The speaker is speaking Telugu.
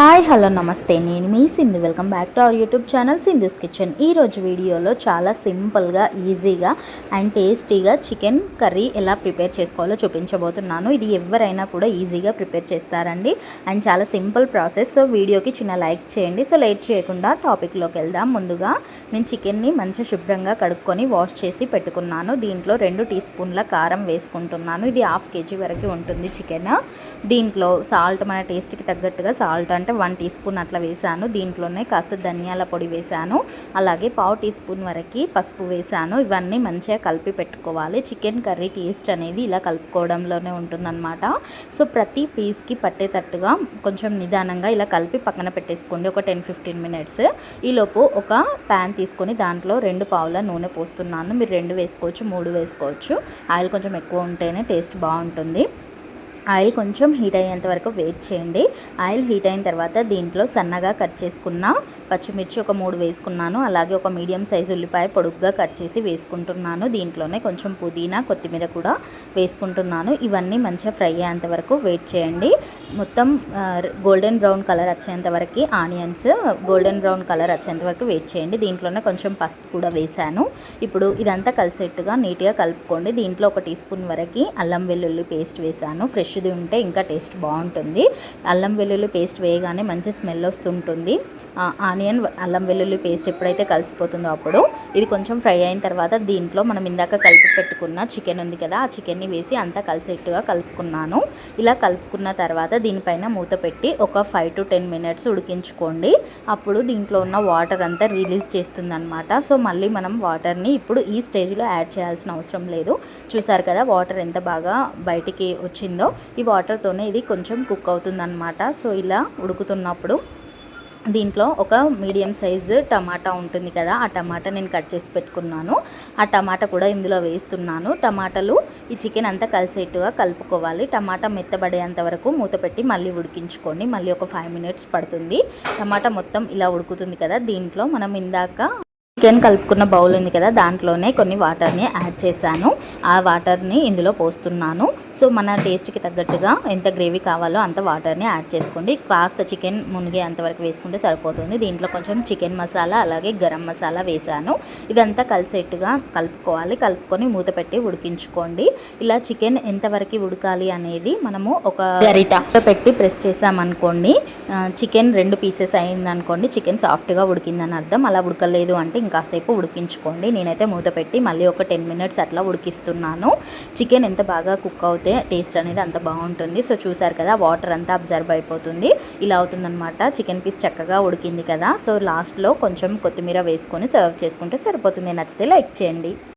హాయ్ హలో నమస్తే. నేను మీ Sindhu. Welcome back to our YouTube channel Sindhu's kitchen. ఈరోజు వీడియోలో చాలా సింపుల్గా ఈజీగా అండ్ టేస్టీగా చికెన్ కర్రీ ఎలా ప్రిపేర్ చేసుకోవాలో చూపించబోతున్నాను. ఇది ఎవరైనా కూడా ఈజీగా ప్రిపేర్ చేస్తారండి. అండ్ చాలా సింపుల్ ప్రాసెస్. సో వీడియోకి చిన్న లైక్ చేయండి. సో లేట్ చేయకుండా టాపిక్లోకి వెళ్దాం. ముందుగా నేను చికెన్ని మంచిగా శుభ్రంగా కడుక్కొని వాష్ చేసి పెట్టుకున్నాను. దీంట్లో రెండు టీ స్పూన్ల కారం వేసుకుంటున్నాను. ఇది హాఫ్ కేజీ వరకు ఉంటుంది చికెన్. దీంట్లో సాల్ట్ మన టేస్ట్కి తగ్గట్టుగా సాల్ట్ అంటే వన్ టీ స్పూన్ అట్లా వేసాను దీంట్లోనే కాస్త ధనియాల పొడి వేసాను అలాగే పావు టీ స్పూన్ వరకు పసుపు వేసాను ఇవన్నీ మంచిగా కలిపి పెట్టుకోవాలి. చికెన్ కర్రీ టేస్ట్ అనేది ఇలా కలుపుకోవడంలోనే ఉంటుందన్నమాట. సో ప్రతి పీస్కి పట్టేటట్టుగా కొంచెం నిదానంగా ఇలా కలిపి పక్కన పెట్టేసుకోండి. ఒక టెన్ ఫిఫ్టీన్ మినిట్స్. ఈలోపు ఒక ప్యాన్ తీసుకొని దాంట్లో రెండు పావుల నూనె పోస్తున్నాను. మీరు రెండు వేసుకోవచ్చు మూడు వేసుకోవచ్చు. ఆయిల్ కొంచెం ఎక్కువ ఉంటేనే టేస్ట్ బాగుంటుంది. ఆయిల్ కొంచెం హీట్ అయ్యేంత వరకు వెయిట్ చేయండి. ఆయిల్ హీట్ అయిన తర్వాత దీంట్లో సన్నగా కట్ చేసుకున్న పచ్చిమిర్చి ఒక మూడు వేసుకున్నాను. అలాగే ఒక మీడియం సైజు ఉల్లిపాయ పొడుగ్గా కట్ చేసి వేసుకుంటున్నాను. దీంట్లోనే కొంచెం పుదీనా కొత్తిమీర కూడా వేసుకుంటున్నాను. ఇవన్నీ మంచిగా ఫ్రై అయ్యేంత వరకు వెయిట్ చేయండి. మొత్తం గోల్డెన్ బ్రౌన్ కలర్ వచ్చేంత వరకు ఆనియన్స్ గోల్డెన్ బ్రౌన్ కలర్ వచ్చేంత వరకు వెయిట్ చేయండి. దీంట్లోనే కొంచెం పసుపు కూడా వేసాను ఇప్పుడు ఇదంతా కలిసేట్టుగా నీట్గా కలుపుకోండి. దీంట్లో ఒక టీ స్పూన్ వరకు అల్లం వెల్లుల్లి పేస్ట్ వేసాను ఫ్రెష్ ఫ్రెష్ది ఉంటే ఇంకా టేస్ట్ బాగుంటుంది. అల్లం వెల్లుల్లి పేస్ట్ వేయగానే మంచి స్మెల్ వస్తుంటుంది. ఆనియన్ అల్లం వెల్లుల్లి పేస్ట్ ఎప్పుడైతే కలిసిపోతుందో అప్పుడు ఇది కొంచెం ఫ్రై అయిన తర్వాత దీంట్లో మనం ఇందాక కలిపి పెట్టుకున్న చికెన్ ఉంది కదా ఆ చికెన్ని వేసి అంతా కలిసేట్టుగా కలుపుకున్నాను. ఇలా కలుపుకున్న తర్వాత దీనిపైన మూత పెట్టి ఒక ఫైవ్ టు టెన్ మినిట్స్ ఉడికించుకోండి. అప్పుడు దీంట్లో ఉన్న వాటర్ అంతా రిలీజ్ చేస్తుంది అనమాట సో మళ్ళీ మనం వాటర్ని ఇప్పుడు ఈ స్టేజ్లో యాడ్ చేయాల్సిన అవసరం లేదు. చూసారు కదా వాటర్ ఎంత బాగా బయటికి వచ్చిందో. ఈ వాటర్తోనే ఇది కొంచెం కుక్ అవుతుందన్నమాట. సో ఇలా ఉడుకుతున్నప్పుడు దీంట్లో ఒక మీడియం సైజు టమాటా ఉంటుంది కదా ఆ టమాటా నేను కట్ చేసి పెట్టుకున్నాను. ఆ టమాటా కూడా ఇందులో వేస్తున్నాను. టమాటాలు ఈ చికెన్ అంతా కలిసేట్టుగా కలుపుకోవాలి. టమాటా మెత్తబడేంత వరకు మూత పెట్టి మళ్ళీ ఉడికించుకోండి. మళ్ళీ ఒక ఫైవ్ మినిట్స్ పడుతుంది. టమాటా మొత్తం ఇలా ఉడుకుతుంది కదా దీంట్లో మనం ఇందాక చికెన్ కలుపుకున్న బౌల్ ఉంది కదా దాంట్లోనే కొన్ని వాటర్ని యాడ్ చేశాను. ఆ వాటర్ని ఇందులో పోస్తున్నాను. సో మన టేస్ట్కి తగ్గట్టుగా ఎంత గ్రేవీ కావాలో అంత వాటర్ని యాడ్ చేసుకోండి. కాస్త చికెన్ మునిగే అంతవరకు వేసుకుంటే సరిపోతుంది. దీంట్లో కొంచెం చికెన్ మసాలా అలాగే గరం మసాలా వేసాను ఇదంతా కలిసేట్టుగా కలుపుకోవాలి. కలుపుకొని మూత పెట్టి ఉడికించుకోండి. ఇలా చికెన్ ఎంతవరకు ఉడకాలి అనేది మనము ఒక గరిట. పెట్టి ప్రెస్ చేసామనుకోండి చికెన్ రెండు పీసెస్ అయిందనుకోండి చికెన్ సాఫ్ట్గా ఉడికిందని అర్థం. అలా ఉడకలేదు అంటే కాసేపు ఉడికించుకోండి. నేనైతే మూత పెట్టి మళ్ళీ ఒక టెన్ మినిట్స్ అట్లా ఉడికిస్తున్నాను. చికెన్ ఎంత బాగా కుక్ అవుతే టేస్ట్ అనేది అంత బాగుంటుంది. సో చూసారు కదా వాటర్ అంతా అబ్జర్వ్ అయిపోతుంది. ఇలా అవుతుందన్నమాట. చికెన్ పీస్ చక్కగా ఉడికింది కదా. సో లాస్ట్లో కొంచెం కొత్తిమీర వేసుకొని సర్వ్ చేసుకుంటే సరిపోతుంది. నచ్చితే లైక్ చేయండి.